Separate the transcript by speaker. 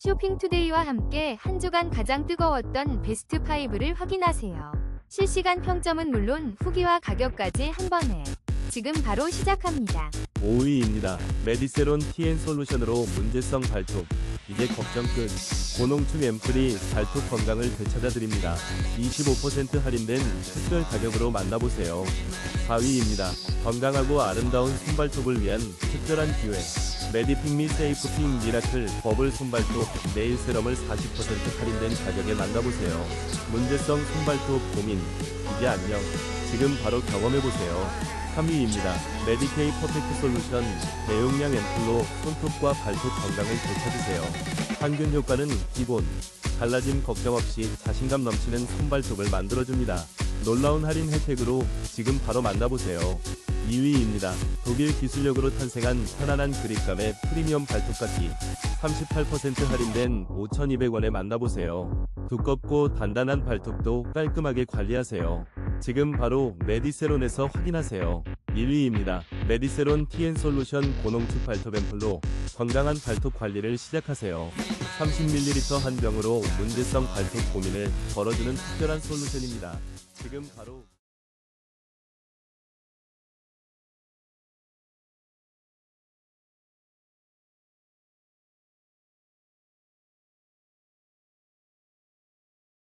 Speaker 1: 쇼핑투데이와 함께 한 주간 가장 뜨거웠던 베스트 5를 확인하세요. 실시간 평점은 물론 후기와 가격까지 한 번에 지금 바로 시작합니다.
Speaker 2: 5위입니다. 메디세론 TN 솔루션으로 문제성 발톱. 이제 걱정 끝. 고농축 앰플이 발톱 건강을 되찾아드립니다. 25% 할인된 특별 가격으로 만나보세요. 4위입니다. 건강하고 아름다운 손발톱을 위한 특별한 기회. 메디핑미 세이프핑 미라클 버블 손발톱 네일 세럼을 40% 할인된 가격에 만나보세요. 문제성 손발톱 고민. 이제 안녕. 지금 바로 경험해보세요. 3위입니다. 메디케이 퍼펙트 솔루션 대용량 앰플로 손톱과 발톱 건강을 되찾으세요. 항균 효과는 기본. 갈라짐 걱정 없이 자신감 넘치는 손발톱을 만들어줍니다. 놀라운 할인 혜택으로 지금 바로 만나보세요. 2위입니다. 독일 기술력으로 탄생한 편안한 그립감의 프리미엄 발톱깎이 38% 할인된 5,200원에 만나보세요. 두껍고 단단한 발톱도 깔끔하게 관리하세요. 지금 바로 메디세론에서 확인하세요. 1위입니다. 메디세론 TN 솔루션 고농축 발톱 앰플로 건강한 발톱 관리를 시작하세요. 30ml 한 병으로 문제성 발톱 고민을 덜어주는 특별한 솔루션입니다. 지금 바로